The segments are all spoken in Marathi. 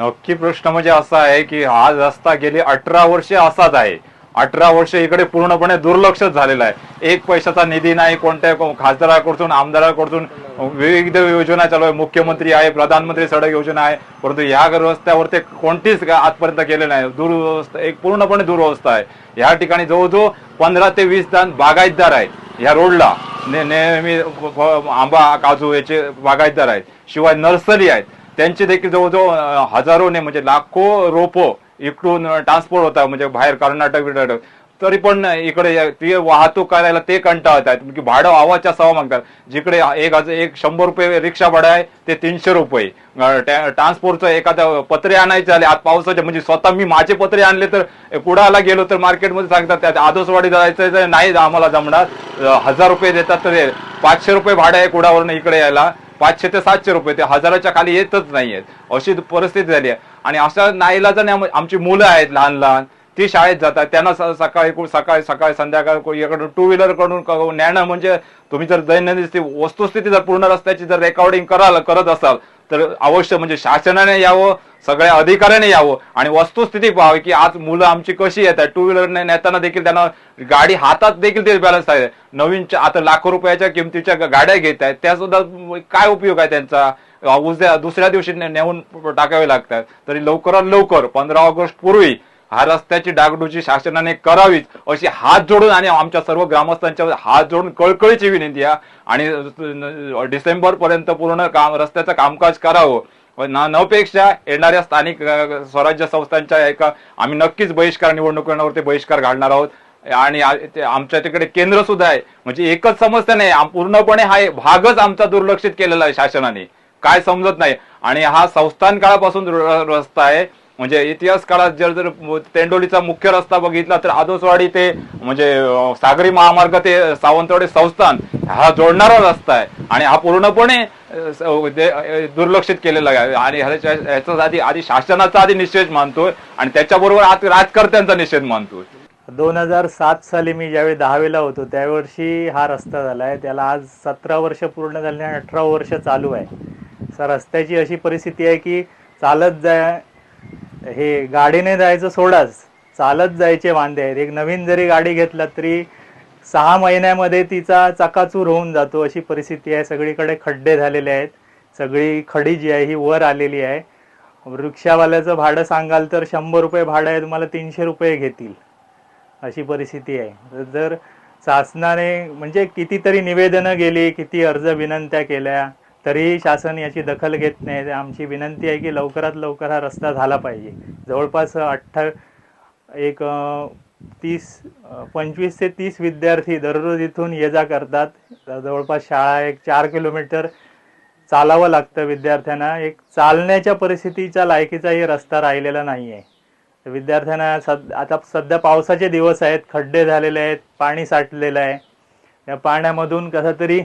नक्की प्रश्न म्हणजे असा आहे की हा रस्ता गेली अठरा वर्षे असाच आहे. अठरा वर्ष इकडे पूर्णपणे दुर्लक्ष झालेला आहे. एक पैशाचा निधी नाही कोणत्या खासदाराकडून आमदाराकडून विविध योजना चालू आहे. मुख्यमंत्री आहे प्रधानमंत्री सडक योजना आहे. परंतु ह्या रस्त्यावर ते कोणतीच आजपर्यंत केले नाही. दुर्व्यवस्था एक पूर्णपणे दुर्व्यवस्था आहे. ह्या ठिकाणी जवळजवळ पंधरा ते वीस दान बागायतदार आहेत. ह्या रोडला ने- नेहमी आंबा काजू याचे बागायतदार आहेत. शिवाय नर्सरी आहेत. त्यांचे देखील जवळजवळ हजारोने म्हणजे लाखो रोपं इकडून ट्रान्सपोर्ट होतात म्हणजे बाहेर कर्नाटक बिर्नाटक तरी पण इकडे ते वाहतूक करायला ते कंटाळत आहेत की भाडं आवाच्या सवा मागतात. जिकडे एक हजार एक शंभर रुपये रिक्षा भाडं आहे ते तीनशे रुपये. ट्रान्सपोर्टचं एखादं पत्रे आणायचे झाले आज पावसाचे म्हणजे स्वतः मी माझे पत्रे आणले तर कुडाला गेलो तर मार्केटमध्ये सांगतात त्यात आदोसवाडी जायचं तर नाही आम्हाला जमणार. हजार रुपये देतात तर पाचशे रुपये भाडं आहे कुडावरून इकडे यायला. पाचशे ते सातशे रुपये ते हजाराच्या खाली येतच नाहीयेत. अशी परिस्थिती झाली आहे. आणि अशा नाईलाजाने आमची मुलं आहेत लहान लहान ती शाळेत जातात त्यांना सकाळी सकाळी सकाळी संध्याकाळ को- इकडून टू व्हीलरकडून नेणं म्हणजे तुम्ही जर दैनंदिन वस्तुस्थिती जर पूर्ण रस्त्याची जर रेकॉर्डिंग कराल करत असाल तर अवश्य म्हणजे शासनाने यावं सगळ्या अधिकाऱ्याने यावं. आणि वस्तुस्थिती पाहावी की आज मुलं आमची कशी येत आहे टू व्हीलरने नेताना देखील त्यांना गाडी हातात देखील ते बॅलन्स आहे. नवीन आता लाखो रुपयाच्या किमतीच्या गाड्या घेत आहेत. त्या सुद्धा काय उपयोग आहे त्यांचा? उद्या दुसऱ्या दिवशी नेऊन टाकावे लागतात. तरी लवकरात लवकर पंधरा ऑगस्ट पूर्वी हा रस्त्याची डागडुजी शासनाने करावीच अशी हात जोडून आणि आमच्या सर्व ग्रामस्थांच्या हात जोडून कळकळीची विनंती आहे. आणि डिसेंबर पर्यंत पूर्ण काम रस्त्याचं कामकाज करावं. ना नपेक्षा येणाऱ्या स्थानिक स्वराज्य संस्थांच्या एका आम्ही नक्कीच बहिष्कार निवडणुकांवरती बहिष्कार घालणार आहोत. आणि ते आमच्या तिकडे केंद्र सुद्धा आहे. म्हणजे एकच समस्या नाही पूर्णपणे हा भागच आमचा दुर्लक्षित केलेला आहे शासनाने. काय समजत नाही. आणि हा संस्थान काळापासून रस्ता आहे. म्हणजे इतिहास काळात जर जर तेंडोलीचा मुख्य रस्ता बघितला तर आदोसवाडी ते म्हणजे सागरी महामार्ग ते सावंतवाडी संस्थान हा जोडणारा रस्ता आहे. आणि हा पूर्णपणे दुर्लक्षित केलेला आहे. आणि ह्याच्या ह्याचा आधी आधी शासनाचा आधी निषेध मानतोय आणि त्याच्याबरोबर आज राजकर्त्यांचा निषेध मानतोय. दोन हजार सात साली मी ज्यावेळी दहावीला होतो त्यावर्षी हा रस्ता झाला आहे. त्याला आज सतरा वर्ष पूर्ण झाले आणि अठरा वर्ष चालू आहे. सर रस्त्याची अशी परिस्थिती आहे की चालत जाय हे गाडीने जायचं सोडाच. चालत जायचे वांदे आहेत. एक नवीन जरी गाडी घेतला तरी सहा महिन्यामध्ये तिचा चकाचूर होऊन जातो अशी परिस्थिती आहे. सगळीकडे खड्डे झालेले आहेत. सगळी खडी जी आहे ही वर आलेली आहे. रिक्षावाल्याचं भाडं सांगाल तर शंभर रुपये भाडं आहे. तुम्हाला तीनशे रुपये घेतील. अशी परिस्थिती आहे. जर शासनाने म्हणजे कितीतरी निवेदनं गेली किती अर्ज विनंत्या केल्या तरीही शासन याची दखल घेत नाही. तर आमची विनंती आहे की लवकरात लवकर हा रस्ता झाला पाहिजे. जवळपास अठ्ठा एक तीस पंचवीस ते तीस विद्यार्थी दररोज इथून ये जा करतात. जवळपास शाळा एक चार किलोमीटर चालावं लागतं विद्यार्थ्यांना. एक चालण्याच्या परिस्थितीच्या लायकीचाही रस्ता राहिलेला नाही आहे विद्यार्थ्यांना सद आता सध्या पावसाचे दिवस आहेत. खड्डे झालेले आहेत. पाणी साठलेलं आहे. या पाण्यामधून कसं तरी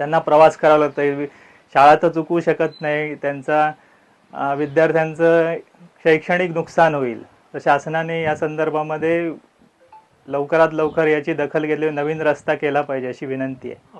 त्यांना प्रवास करावा लागतो शाळा तर चुकवू शकत नाही. त्यांचा विद्यार्थ्यांचं शैक्षणिक नुकसान होईल. तर शासनाने या संदर्भामध्ये लवकरात लवकर याची दखल घेतली. नवीन रस्ता केला पाहिजे अशी विनंती आहे.